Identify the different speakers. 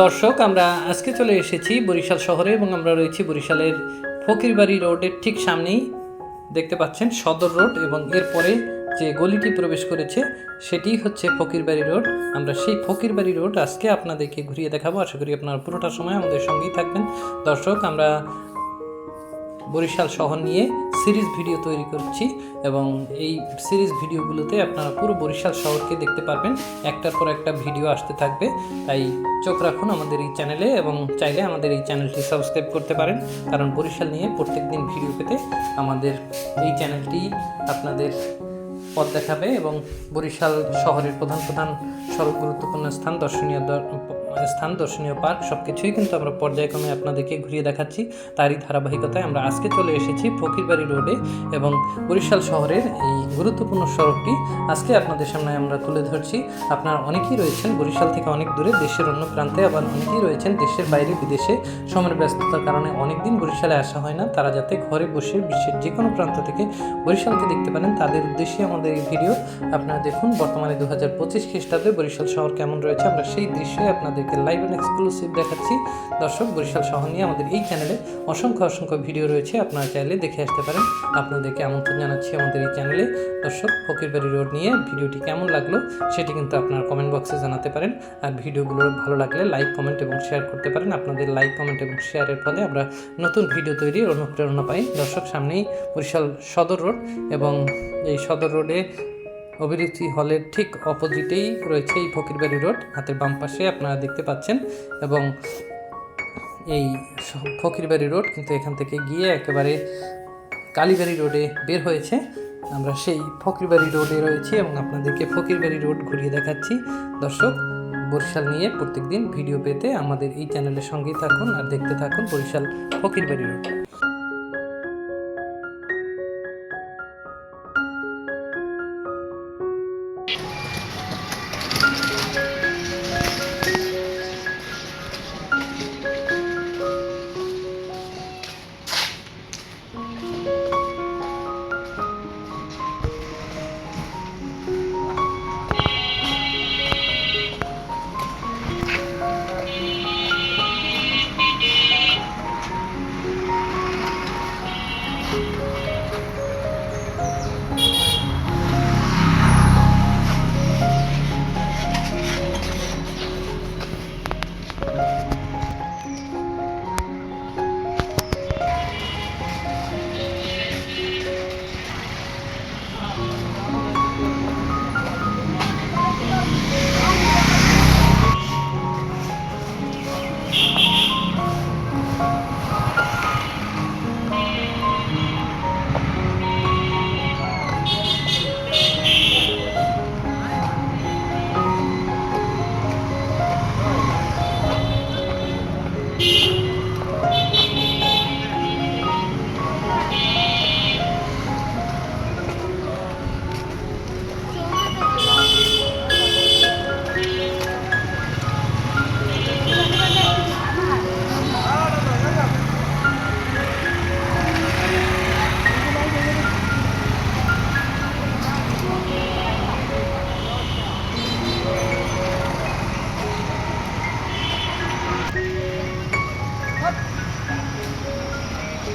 Speaker 1: দর্শক, আমরা আজকে চলে এসেছি বরিশাল শহরে এবং আমরা রয়েছি বরিশালের ফকিরবাড়ি রোডের ঠিক সামনেই। দেখতে পাচ্ছেন সদর রোড এবং এরপরে যে গলিটি প্রবেশ করেছে, সেটি হচ্ছে ফকিরবাড়ি রোড। আমরা সেই ফকিরবাড়ি রোড আজকে আপনাদেরকে ঘুরিয়ে দেখাবো। আশা করি আপনারা পুরোটা সময় আমাদের সঙ্গেই থাকবেন। দর্শক, আমরা বরিশাল শহর নিয়ে সিরিজ ভিডিও তৈরি করছি এবং এই সিরিজ ভিডিওগুলোতে আপনারা পুরো বরিশাল শহরকে দেখতে পারবেন। একটার পর একটা ভিডিও আসতে থাকবে। তাই চোখ রাখুন আমাদের এই চ্যানেলে এবং চাইলে আমাদের এই চ্যানেলটি সাবস্ক্রাইব করতে পারেন। কারণ বরিশাল নিয়ে প্রত্যেক দিন ভিডিও পেতে আমাদের এই চ্যানেলটি আপনাদের পথ দেখাবে এবং বরিশাল শহরের প্রধান প্রধান সড়ক গুরুত্বপূর্ণ স্থান দর্শনীয় স্থান দর্শনীয় পার্ক সব কিছুই কিন্তু আমরা পর্যায়ক্রমে আপনাদেরকে ঘুরিয়ে দেখাচ্ছি। তারই ধারাবাহিকতায় আমরা আজকে চলে এসেছি ফকিরবাড়ি রোডে এবং বরিশাল শহরের এই গুরুত্বপূর্ণ সড়কটি আজকে আপনাদের সামনে আমরা তুলে ধরছি। আপনারা অনেকেই রয়েছেন বরিশাল থেকে অনেক দূরে, দেশের অন্য প্রান্তে, আবার অনেকেই রয়েছেন দেশের বাইরে বিদেশে। সময়ের ব্যস্ততার কারণে অনেক দিন বরিশালে আসা হয় না। তারা যাতে ঘরে বসে বিশ্বের যে কোনো প্রান্ত থেকে বরিশালকে দেখতে পারেন, তাদের উদ্দেশ্যে আমাদের এই ভিডিও। আপনারা দেখুন, বর্তমানে দু হাজার পঁচিশ খ্রিস্টাব্দে বরিশাল শহর কেমন রয়েছে, আমরা সেই দৃশ্যে আপনাদেরকে লাইভ অ্যান্ড এক্সক্লুসিভ দেখাচ্ছি। দর্শক, বরিশাল শহর নিয়ে আমাদের এই চ্যানেলে অসংখ্য অসংখ্য ভিডিও রয়েছে, আপনারা চাইলে দেখে আসতে পারেন। আপনাদেরকে আমন্ত্রণ জানাচ্ছি আমাদের এই চ্যানেলে দর্শক ফকিরবাড়ি রোড নিয়ে ভিডিওটি কেমন লাগল সেটি কিন্তু আপনারা কমেন্ট বক্সে জানাতে পারেন। আর ভিডিওগুলো ভালো লাগলে লাইক কমেন্ট এবং শেয়ার করতে পারেন। আপনাদের লাইক কমেন্ট এবং শেয়ারের ফলে আমরা নতুন ভিডিও তৈরির অনুপ্রেরণা পাই। দর্শক, সামনেই বরিশাল সদর রোড এবং এই সদর রোডে অভিরুচি হলের ঠিক অপোজিটেই রয়েছে এই ফকিরবাড়ি রোড। হাতের বাম পাশে আপনারা দেখতে পাচ্ছেন এবং এই ফকিরবাড়ি রোড কিন্তু এখান থেকে গিয়ে একেবারে কালীবাড়ি রোডে বের হয়েছে। আমরা সেই ফকিরবাড়ি রোডে রয়েছি এবং আপনাদেরকে ফকিরবাড়ি রোড ঘুরিয়ে দেখাচ্ছি। দর্শক, বরিশাল নিয়ে প্রত্যেকদিন ভিডিও পেতে আমাদের এই চ্যানেলের সঙ্গেই থাকুন আর দেখতে থাকুন Barishal Fakirbari road.